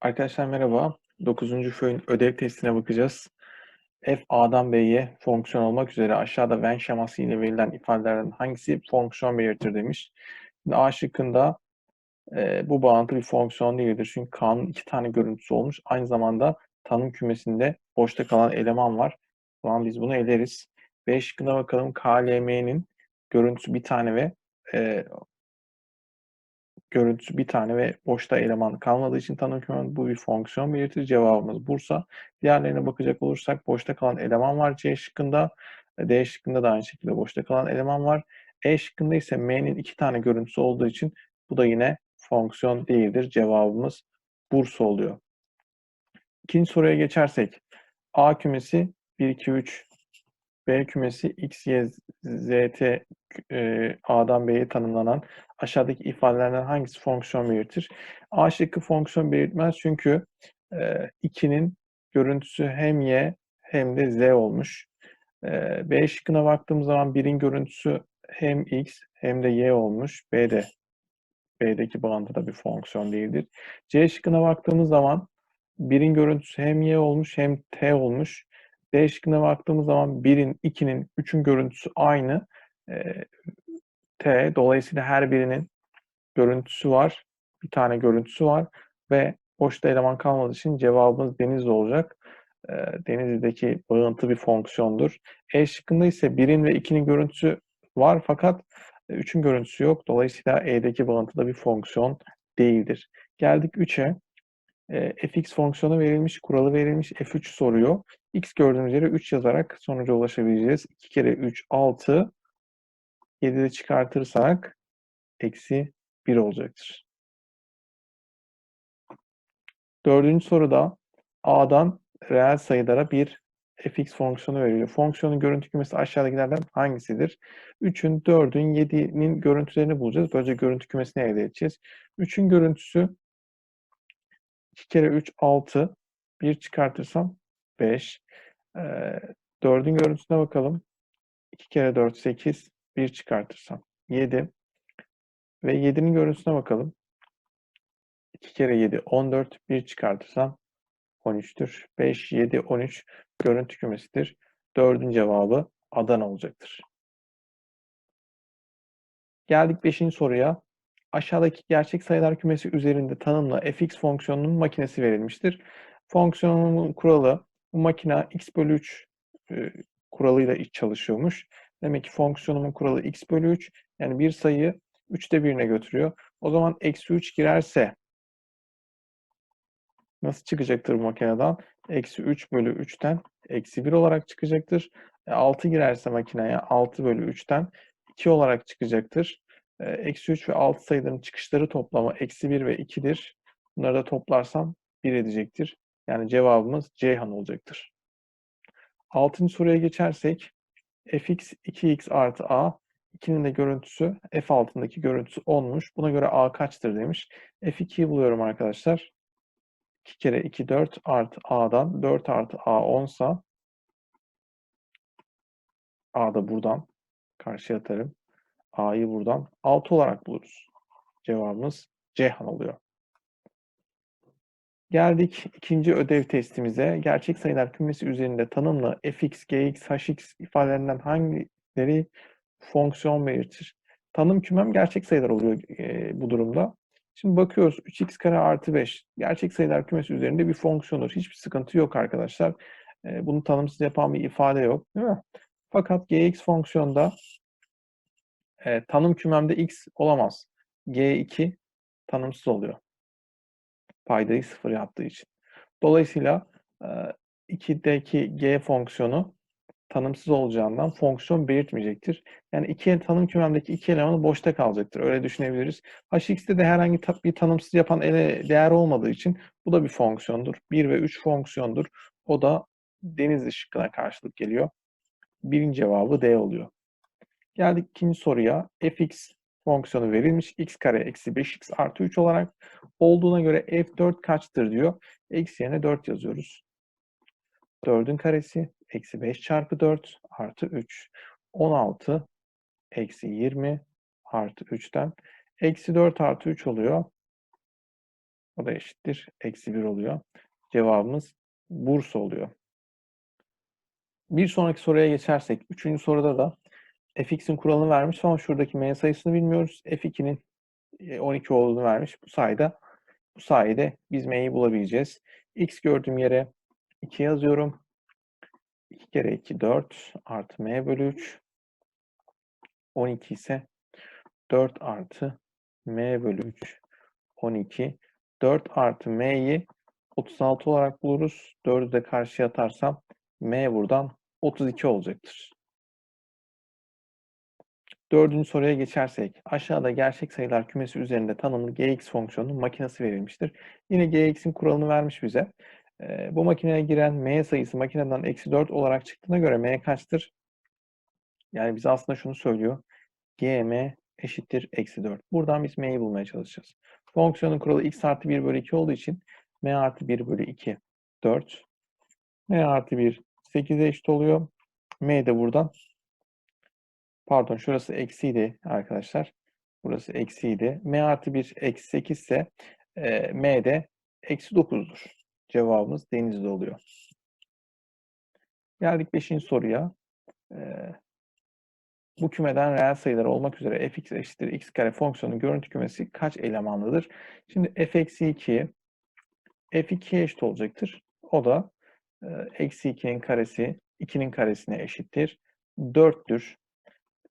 Arkadaşlar merhaba. 9. föyün ödev testine bakacağız. F A'dan B'ye fonksiyon olmak üzere aşağıda Venn şeması ile verilen ifadelerden hangisi fonksiyon belirtir demiş. Şimdi A şıkkında e, bu bağıntı bir fonksiyon değildir. Çünkü K'nın iki tane görüntüsü olmuş. Aynı zamanda tanım kümesinde boşta kalan eleman var. O zaman biz bunu eleriz. B şıkkına bakalım. K, L, M'nin görüntüsü bir tane ve e, görüntüsü bir tane ve boşta eleman kalmadığı için tanım kümesi bu bir fonksiyon belirtir. Cevabımız Bursa. Diğerlerine bakacak olursak boşta kalan eleman var C şıkkında. D şıkkında da aynı şekilde boşta kalan eleman var. E şıkkında ise M'nin iki tane görüntüsü olduğu için bu da yine fonksiyon değildir. Cevabımız Bursa oluyor. İkinci soruya geçersek A kümesi 1, 2, 3 B kümesi X, Y, Z, T e, A'dan B'ye tanımlanan aşağıdaki ifadelerden hangisi fonksiyon belirtir? A şıkkı fonksiyon belirtmez çünkü e, 2'nin görüntüsü hem Y hem de Z olmuş. E, B şıkkına baktığımız zaman 1'in görüntüsü hem X hem de Y olmuş. B de B'deki bağıntıda bir fonksiyon değildir. C şıkkına baktığımız zaman 1'in görüntüsü hem Y olmuş hem T olmuş. D şıkkına baktığımız zaman 1'in, 2'nin, 3'ün görüntüsü aynı. E, T. Dolayısıyla her birinin görüntüsü var. Bir tane görüntüsü var ve boşta eleman kalmadığı için cevabımız Denizli olacak. E, Denizli'deki bağıntı bir fonksiyondur. E şıkkında ise 1'in ve 2'nin görüntüsü var fakat 3'ün görüntüsü yok. Dolayısıyla E'deki bağıntı da bir fonksiyon değildir. Geldik 3'e. E, fx fonksiyonu verilmiş, kuralı verilmiş, f3 soruyor. x gördüğümüz yere 3 yazarak sonuca ulaşabileceğiz. 2 kere 3, 6. 7'de çıkartırsak eksi 1 olacaktır. Dördüncü soruda a'dan reel sayılara bir fx fonksiyonu veriliyor. Fonksiyonun görüntü kümesi aşağıdakilerden hangisidir? 3'ün, 4'ün, 7'nin görüntülerini bulacağız. Böylece görüntü kümesini elde edeceğiz. 3'ün görüntüsü 2 kere 3 6. 1 çıkartırsam 5. Ee, 4'ün görüntüsüne bakalım. 2 kere 4 8. 1 çıkartırsam 7. Ve 7'nin görüntüsüne bakalım. 2 kere 7 14. 1 çıkartırsam 13'tür. 5, 7, 13 görüntü kümesidir. 4'ün cevabı Adana olacaktır. Geldik 5. soruya. Aşağıdaki gerçek sayılar kümesi üzerinde tanımla fx fonksiyonunun makinesi verilmiştir. Fonksiyonun kuralı bu makine x bölü 3 e, kuralıyla iç çalışıyormuş. Demek ki fonksiyonumun kuralı x bölü 3 yani bir sayıyı 3'te 1'ine götürüyor. O zaman eksi 3 girerse nasıl çıkacaktır bu makineden? Eksi 3 bölü 3'ten eksi 1 olarak çıkacaktır. E, 6 girerse makineye 6 bölü 3'ten 2 olarak çıkacaktır. Eksi 3 ve 6 sayıların çıkışları toplamı eksi 1 ve 2'dir. Bunları da toplarsam 1 edecektir. Yani cevabımız Ceyhan olacaktır. Altıncı soruya geçersek fx 2x artı a 2'nin de görüntüsü f altındaki görüntüsü 10'muş. Buna göre a kaçtır demiş. f2'yi buluyorum arkadaşlar. 2 kere 2 4 artı a'dan 4 artı a 10 sa a da buradan karşıya atarım. A'yı buradan 6 olarak buluruz. Cevabımız Ceyhan oluyor. Geldik ikinci ödev testimize. Gerçek sayılar kümesi üzerinde tanımlı fx, gx, hx ifadelerinden hangileri fonksiyon belirtir? Tanım kümem gerçek sayılar oluyor e, bu durumda. Şimdi bakıyoruz 3x kare artı 5 gerçek sayılar kümesi üzerinde bir fonksiyondur. Hiçbir sıkıntı yok arkadaşlar. E, bunu tanımsız yapan bir ifade yok değil mi? Fakat gx fonksiyonda e, tanım kümemde x olamaz. G2 tanımsız oluyor. Paydayı sıfır yaptığı için. Dolayısıyla e, 2'deki g fonksiyonu tanımsız olacağından fonksiyon belirtmeyecektir. Yani iki tanım kümemdeki iki elemanı boşta kalacaktır. Öyle düşünebiliriz. Hx'te de herhangi bir tanımsız yapan ele değer olmadığı için bu da bir fonksiyondur. 1 ve 3 fonksiyondur. O da deniz şıkkına karşılık geliyor. Birinci cevabı D oluyor. Geldik ikinci soruya. fx fonksiyonu verilmiş. x kare eksi 5x artı 3 olarak olduğuna göre f4 kaçtır diyor. x yerine 4 yazıyoruz. 4'ün karesi eksi 5 çarpı 4 artı 3. 16 eksi 20 artı 3'ten eksi 4 artı 3 oluyor. O da eşittir. Eksi 1 oluyor. Cevabımız Bursa oluyor. Bir sonraki soruya geçersek. Üçüncü soruda da fx'in kuralını vermiş ama şuradaki m sayısını bilmiyoruz. f2'nin 12 e, olduğunu vermiş. Bu sayede bu sayede biz m'yi bulabileceğiz. x gördüğüm yere 2 yazıyorum. 2 kere 2 4 artı m bölü 3 12 ise 4 artı m bölü 3 12 4 artı m'yi 36 olarak buluruz. 4'ü de karşıya atarsam m buradan 32 olacaktır. Dördüncü soruya geçersek, aşağıda gerçek sayılar kümesi üzerinde tanımlı gx fonksiyonunun makinesi verilmiştir. Yine gx'in kuralını vermiş bize. E, bu makineye giren m sayısı makineden eksi 4 olarak çıktığına göre m kaçtır? Yani bize aslında şunu söylüyor. gm eşittir eksi 4. Buradan biz m'yi bulmaya çalışacağız. Fonksiyonun kuralı x artı 1 bölü 2 olduğu için m artı 1 bölü 2 4. m artı 1 8'e eşit oluyor. m de buradan pardon şurası eksiydi arkadaşlar. Burası eksiydi. m artı 1 eksi 8 ise e, m de eksi 9'dur. Cevabımız denizde oluyor. Geldik 5. soruya. Ee, bu kümeden reel sayılar olmak üzere fx eşittir x kare fonksiyonun görüntü kümesi kaç elemanlıdır? Şimdi f eksi 2 f2'ye eşit olacaktır. O da e, eksi 2'nin karesi 2'nin karesine eşittir. 4'tür.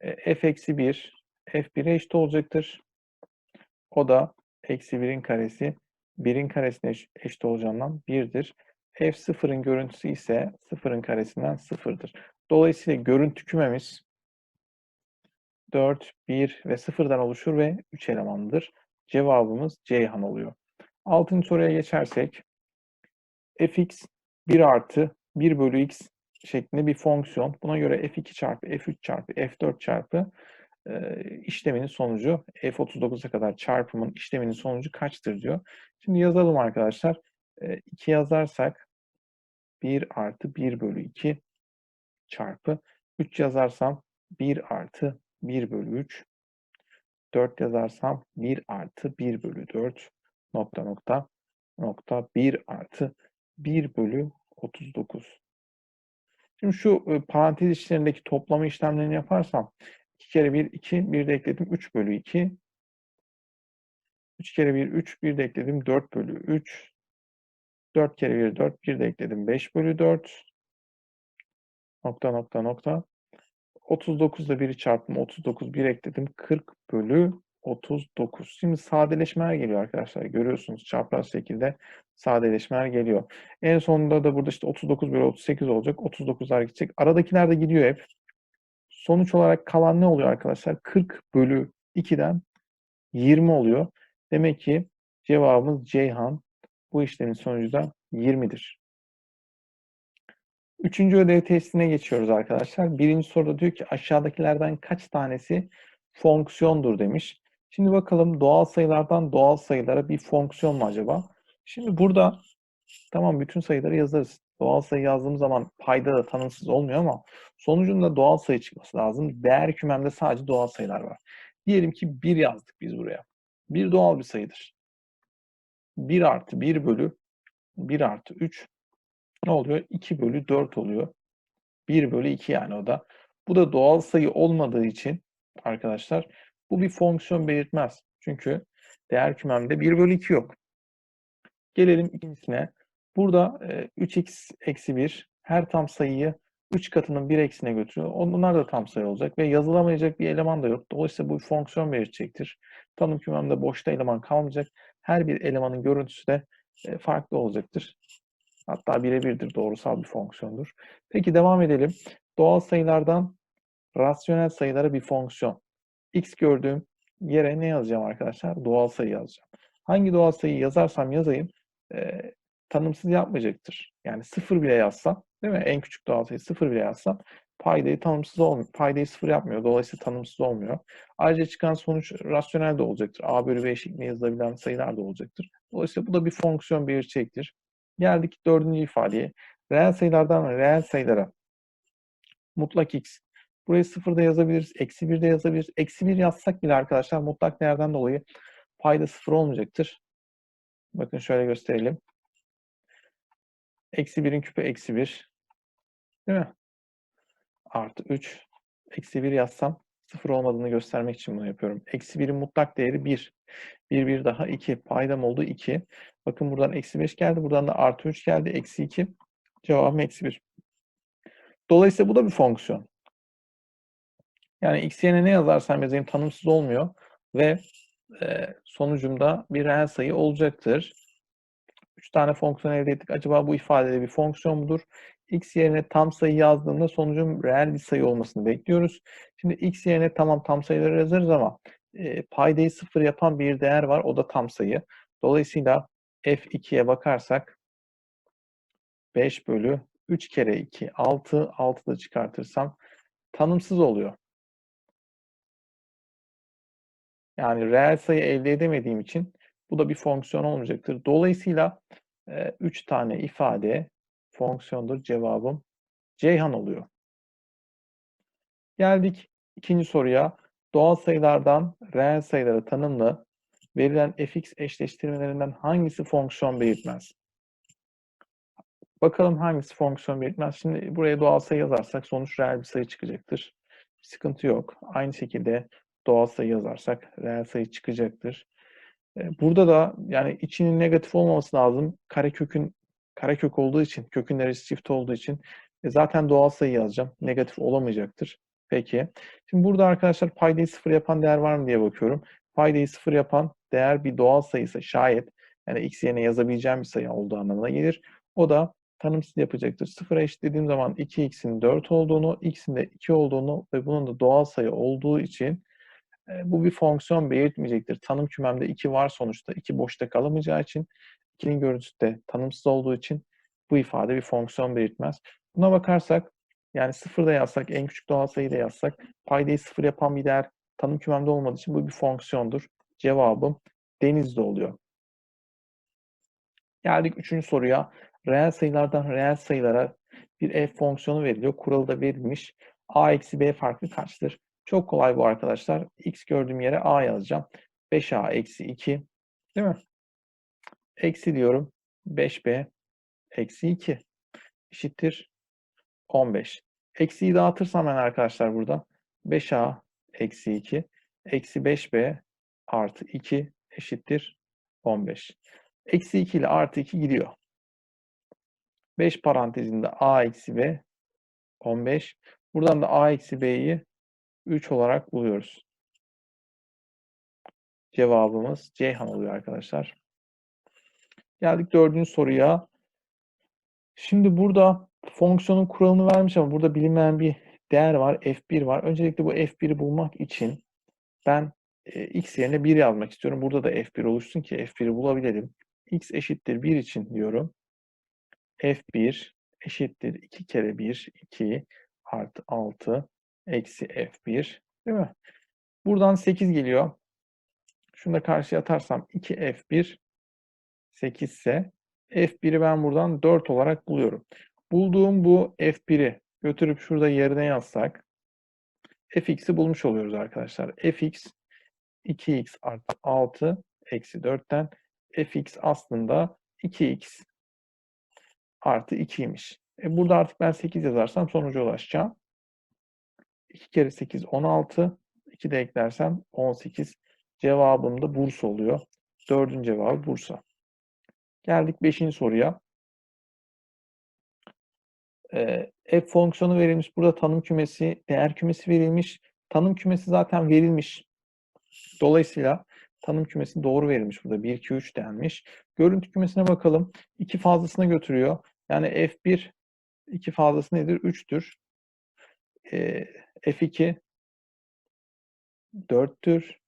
E, f eksi 1 f1'e eşit olacaktır. O da eksi 1'in karesi 1'in karesine eşit olacağından 1'dir. f0'ın görüntüsü ise 0'ın karesinden 0'dır. Dolayısıyla görüntü kümemiz 4, 1 ve 0'dan oluşur ve 3 elemanlıdır. Cevabımız Ceyhan oluyor. Altıncı soruya geçersek fx 1 artı 1 bölü x şeklinde bir fonksiyon. Buna göre f2 çarpı f3 çarpı f4 çarpı e, işleminin sonucu f39'a kadar çarpımın işleminin sonucu kaçtır diyor. Şimdi yazalım arkadaşlar. E, 2 yazarsak 1 artı 1 bölü 2 çarpı 3 yazarsam 1 artı 1 bölü 3 4 yazarsam 1 artı 1 bölü 4 nokta nokta nokta 1 artı 1 bölü 39. Şimdi şu e, parantez içlerindeki toplama işlemlerini yaparsam 2 kere 1 2, 1 de ekledim 3 bölü 2. 3 kere 1 3, 1 de ekledim 4 bölü 3. 4 kere 1 4, 1 de ekledim 5 bölü 4. Nokta nokta nokta. 39 ile 1'i çarptım. 39 1 ekledim. 40 bölü 39. Şimdi sadeleşmeler geliyor arkadaşlar. Görüyorsunuz çapraz şekilde sadeleşmeler geliyor. En sonunda da burada işte 39 bölü 38 olacak. 39'lar gidecek. Aradakiler de gidiyor hep. Sonuç olarak kalan ne oluyor arkadaşlar? 40 bölü 2'den 20 oluyor. Demek ki cevabımız Ceyhan. Bu işlemin sonucu da 20'dir. Üçüncü ödev testine geçiyoruz arkadaşlar. Birinci soruda diyor ki aşağıdakilerden kaç tanesi fonksiyondur demiş. Şimdi bakalım doğal sayılardan doğal sayılara bir fonksiyon mu acaba? Şimdi burada tamam bütün sayıları yazarız. Doğal sayı yazdığım zaman payda da tanımsız olmuyor ama sonucunda doğal sayı çıkması lazım. Değer kümemde sadece doğal sayılar var. Diyelim ki 1 yazdık biz buraya. 1 doğal bir sayıdır. 1 artı 1 bölü 1 artı 3 ne oluyor? 2 bölü 4 oluyor. 1 bölü 2 yani o da. Bu da doğal sayı olmadığı için arkadaşlar bu bir fonksiyon belirtmez. Çünkü değer kümemde 1 bölü 2 yok. Gelelim ikincisine. Burada e, 3x eksi 1 her tam sayıyı 3 katının 1 eksine götürüyor. Onlar da tam sayı olacak ve yazılamayacak bir eleman da yok. Dolayısıyla bu fonksiyon belirtecektir. Tanım kümemde boşta eleman kalmayacak. Her bir elemanın görüntüsü de e, farklı olacaktır. Hatta birebirdir doğrusal bir fonksiyondur. Peki devam edelim. Doğal sayılardan rasyonel sayılara bir fonksiyon. X gördüğüm yere ne yazacağım arkadaşlar? Doğal sayı yazacağım. Hangi doğal sayıyı yazarsam yazayım e, tanımsız yapmayacaktır. Yani sıfır bile yazsam, değil mi? En küçük doğal sayı sıfır bile yazsam paydayı tanımsız olmuyor. Paydayı sıfır yapmıyor. Dolayısıyla tanımsız olmuyor. Ayrıca çıkan sonuç rasyonel de olacaktır. A bölü B şeklinde yazılabilen sayılar da olacaktır. Dolayısıyla bu da bir fonksiyon belirtecektir. Geldik dördüncü ifadeye. Reel sayılardan reel sayılara mutlak x. Burayı sıfırda yazabiliriz. Eksi bir de yazabiliriz. Eksi bir yazsak bile arkadaşlar mutlak değerden dolayı payda sıfır olmayacaktır. Bakın şöyle gösterelim. Eksi 1'in küpü eksi 1. Değil mi? Artı 3. Eksi 1 yazsam 0 olmadığını göstermek için bunu yapıyorum. Eksi 1'in mutlak değeri 1. 1, 1 daha 2. Paydam oldu 2. Bakın buradan eksi 5 geldi. Buradan da artı 3 geldi. Eksi 2. Cevabım eksi 1. Dolayısıyla bu da bir fonksiyon. Yani x yerine ne yazarsam yazayım tanımsız olmuyor ve sonucumda bir reel sayı olacaktır. 3 tane fonksiyon elde ettik. Acaba bu ifadede bir fonksiyon mudur? x yerine tam sayı yazdığımda sonucun reel bir sayı olmasını bekliyoruz. Şimdi x yerine tamam tam sayıları yazarız ama e, paydayı sıfır yapan bir değer var. O da tam sayı. Dolayısıyla f2'ye bakarsak 5 bölü 3 kere 2 6. 6 da çıkartırsam tanımsız oluyor. Yani reel sayı elde edemediğim için bu da bir fonksiyon olmayacaktır. Dolayısıyla 3 e, tane ifade fonksiyondur. Cevabım Ceyhan oluyor. Geldik ikinci soruya. Doğal sayılardan reel sayılara tanımlı verilen fx eşleştirmelerinden hangisi fonksiyon belirtmez? Bakalım hangisi fonksiyon belirtmez. Şimdi buraya doğal sayı yazarsak sonuç reel bir sayı çıkacaktır. Sıkıntı yok. Aynı şekilde doğal sayı yazarsak reel sayı çıkacaktır. Burada da yani içinin negatif olmaması lazım. Karekökün karekök olduğu için, kökün derecesi çift olduğu için e zaten doğal sayı yazacağım. Negatif olamayacaktır. Peki. Şimdi burada arkadaşlar paydayı sıfır yapan değer var mı diye bakıyorum. Paydayı sıfır yapan değer bir doğal sayısı şayet yani x yerine yazabileceğim bir sayı olduğu anlamına gelir. O da tanımsız yapacaktır. Sıfıra eşitlediğim zaman 2x'in 4 olduğunu, x'in de 2 olduğunu ve bunun da doğal sayı olduğu için bu bir fonksiyon belirtmeyecektir. Tanım kümemde 2 var sonuçta. 2 boşta kalamayacağı için 2'nin görüntüsü de tanımsız olduğu için bu ifade bir fonksiyon belirtmez. Buna bakarsak yani sıfır da yazsak, en küçük doğal sayı da yazsak paydayı sıfır yapan bir değer tanım kümemde olmadığı için bu bir fonksiyondur. Cevabım denizde oluyor. Geldik üçüncü soruya. Reel sayılardan reel sayılara bir f fonksiyonu veriliyor. Kuralı da verilmiş. a eksi b farklı kaçtır? Çok kolay bu arkadaşlar. X gördüğüm yere A yazacağım. 5A eksi 2. Değil mi? Eksi diyorum. 5B eksi 2 eşittir 15. Eksiyi dağıtırsam ben arkadaşlar burada 5A eksi 2 eksi 5B artı 2 eşittir 15. Eksi 2 ile artı 2 gidiyor. 5 parantezinde A eksi B 15. Buradan da A eksi B'yi 3 olarak buluyoruz. Cevabımız Ceyhan oluyor arkadaşlar. Geldik dördüncü soruya. Şimdi burada fonksiyonun kuralını vermiş ama burada bilinmeyen bir değer var. F1 var. Öncelikle bu F1'i bulmak için ben e, x yerine 1 yazmak istiyorum. Burada da F1 oluşsun ki F1'i bulabilelim. x eşittir 1 için diyorum. F1 eşittir 2 kere 1, 2 artı 6 eksi f1 değil mi? Buradan 8 geliyor. Şunu da karşıya atarsam 2f1 8 ise f1'i ben buradan 4 olarak buluyorum. Bulduğum bu f1'i götürüp şurada yerine yazsak fx'i bulmuş oluyoruz arkadaşlar. fx 2x artı 6 eksi 4'ten fx aslında 2x artı 2'ymiş. E burada artık ben 8 yazarsam sonuca ulaşacağım. 2 kere 8 16. 2 de eklersem 18. Cevabım da Bursa oluyor. Dördüncü cevabı Bursa. Geldik 5. soruya. Ee, f fonksiyonu verilmiş. Burada tanım kümesi, değer kümesi verilmiş. Tanım kümesi zaten verilmiş. Dolayısıyla tanım kümesi doğru verilmiş burada. 1, 2, 3 denmiş. Görüntü kümesine bakalım. 2 fazlasına götürüyor. Yani f1 2 fazlası nedir? 3'tür. Ee, F2 4'tür.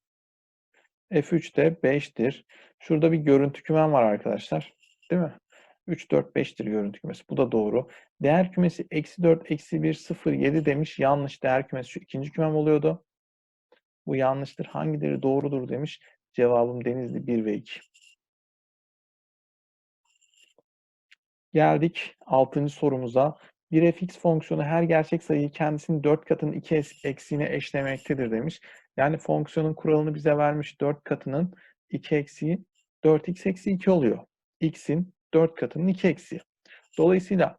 F3 de 5'tir. Şurada bir görüntü kümem var arkadaşlar. Değil mi? 3, 4, 5'tir görüntü kümesi. Bu da doğru. Değer kümesi eksi 4, eksi 1, 0, 7 demiş. Yanlış. Değer kümesi şu ikinci kümem oluyordu. Bu yanlıştır. Hangileri doğrudur demiş. Cevabım Denizli 1 ve 2. Geldik 6. sorumuza. Bir fx fonksiyonu her gerçek sayıyı kendisinin 4 katının 2 eksiğine eşlemektedir demiş. Yani fonksiyonun kuralını bize vermiş 4 katının 2 eksiği 4x eksi 2 oluyor. x'in 4 katının 2 eksiği. Dolayısıyla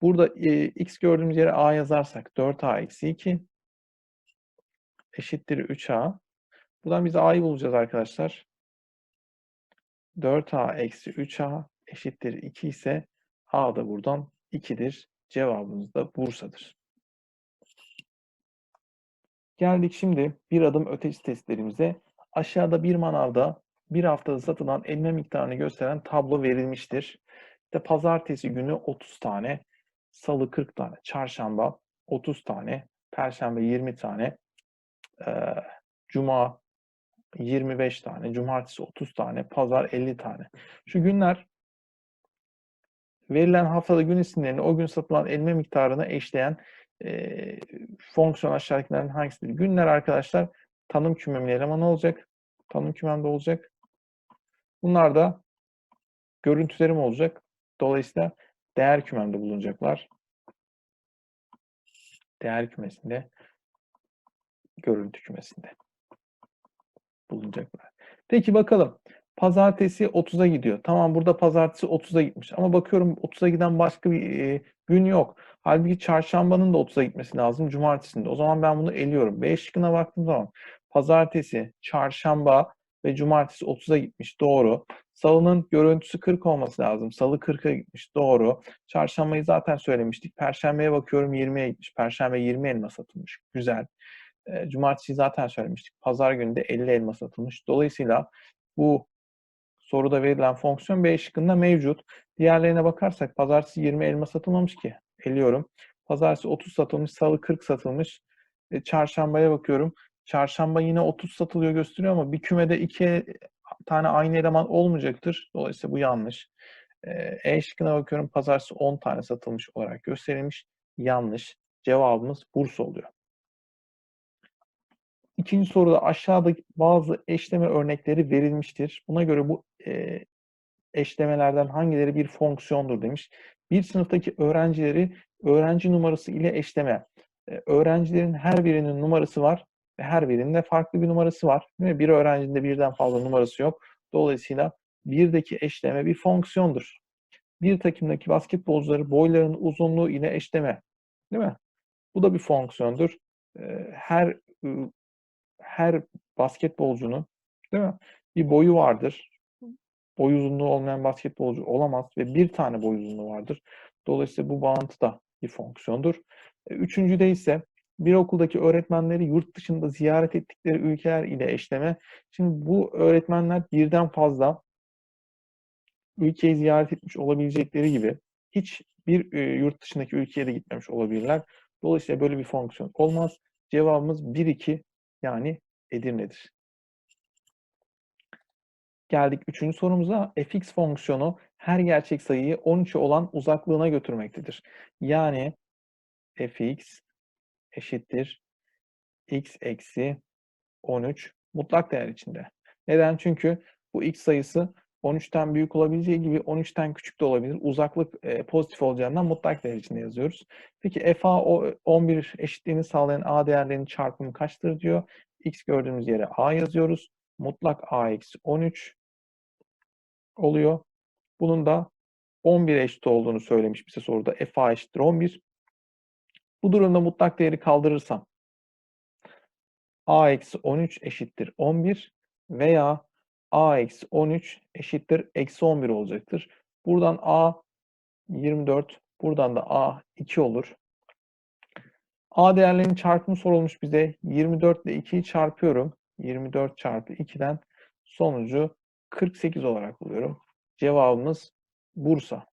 burada e, x gördüğümüz yere a yazarsak 4a eksi 2 eşittir 3a. Buradan biz a'yı bulacağız arkadaşlar. 4a eksi 3a eşittir 2 ise a da buradan 2'dir. Cevabımız da Bursa'dır. Geldik şimdi bir adım ötesi testlerimize. Aşağıda bir manavda bir haftada satılan elma miktarını gösteren tablo verilmiştir. İşte pazartesi günü 30 tane, salı 40 tane, çarşamba 30 tane, perşembe 20 tane, e, cuma 25 tane, cumartesi 30 tane, pazar 50 tane. Şu günler verilen haftada gün isimlerini o gün satılan elma miktarına eşleyen e, fonksiyon aşağıdakilerin hangisidir? Günler arkadaşlar tanım kümemin elemanı olacak. Tanım kümemde olacak. Bunlar da görüntülerim olacak. Dolayısıyla değer kümemde bulunacaklar. Değer kümesinde, görüntü kümesinde bulunacaklar. Peki bakalım. Pazartesi 30'a gidiyor. Tamam burada pazartesi 30'a gitmiş. Ama bakıyorum 30'a giden başka bir e, gün yok. Halbuki çarşambanın da 30'a gitmesi lazım. Cumartesinde. O zaman ben bunu eliyorum. B şıkkına baktığım zaman pazartesi, çarşamba ve cumartesi 30'a gitmiş. Doğru. Salının görüntüsü 40 olması lazım. Salı 40'a gitmiş. Doğru. Çarşambayı zaten söylemiştik. Perşembeye bakıyorum 20'ye gitmiş. Perşembe 20 elma satılmış. Güzel. E, cumartesi zaten söylemiştik. Pazar günü de 50 elma satılmış. Dolayısıyla bu soruda verilen fonksiyon B şıkkında mevcut. Diğerlerine bakarsak pazartesi 20 elma satılmamış ki. Eliyorum. Pazartesi 30 satılmış, salı 40 satılmış. E, çarşambaya bakıyorum. Çarşamba yine 30 satılıyor gösteriyor ama bir kümede iki tane aynı eleman olmayacaktır. Dolayısıyla bu yanlış. E, e şıkkına bakıyorum. Pazartesi 10 tane satılmış olarak gösterilmiş. Yanlış. Cevabımız Bursa oluyor. İkinci soruda aşağıda bazı eşleme örnekleri verilmiştir. Buna göre bu e, eşlemelerden hangileri bir fonksiyondur demiş. Bir sınıftaki öğrencileri öğrenci numarası ile eşleme. E, öğrencilerin her birinin numarası var ve her birinin de farklı bir numarası var. Değil mi? Bir öğrencinin de birden fazla numarası yok. Dolayısıyla birdeki eşleme bir fonksiyondur. Bir takımdaki basketbolcuları boylarının uzunluğu ile eşleme. Değil mi? Bu da bir fonksiyondur. E, her her basketbolcunun değil mi? Bir boyu vardır. Boy uzunluğu olmayan basketbolcu olamaz ve bir tane boy uzunluğu vardır. Dolayısıyla bu bağıntı da bir fonksiyondur. E, üçüncüde ise bir okuldaki öğretmenleri yurt dışında ziyaret ettikleri ülkeler ile eşleme. Şimdi bu öğretmenler birden fazla ülkeyi ziyaret etmiş olabilecekleri gibi hiç bir e, yurt dışındaki ülkeye de gitmemiş olabilirler. Dolayısıyla böyle bir fonksiyon olmaz. Cevabımız 1-2 yani Edirne'dir. Geldik üçüncü sorumuza. fx fonksiyonu her gerçek sayıyı 13'e olan uzaklığına götürmektedir. Yani fx eşittir x eksi 13 mutlak değer içinde. Neden? Çünkü bu x sayısı 13'ten büyük olabileceği gibi 13'ten küçük de olabilir. Uzaklık e, pozitif olacağından mutlak değer içinde yazıyoruz. Peki fa 11 eşitliğini sağlayan a değerlerinin çarpımı kaçtır diyor. X gördüğümüz yere a yazıyoruz. Mutlak a eksi 13 oluyor. Bunun da 11 eşit olduğunu söylemiş bize soruda. fa eşittir 11. Bu durumda mutlak değeri kaldırırsam a eksi 13 eşittir 11 veya a eksi 13 eşittir eksi 11 olacaktır. Buradan a 24, buradan da a 2 olur. A değerlerinin çarpımı sorulmuş bize. 24 ile 2'yi çarpıyorum. 24 çarpı 2'den sonucu 48 olarak buluyorum. Cevabımız Bursa.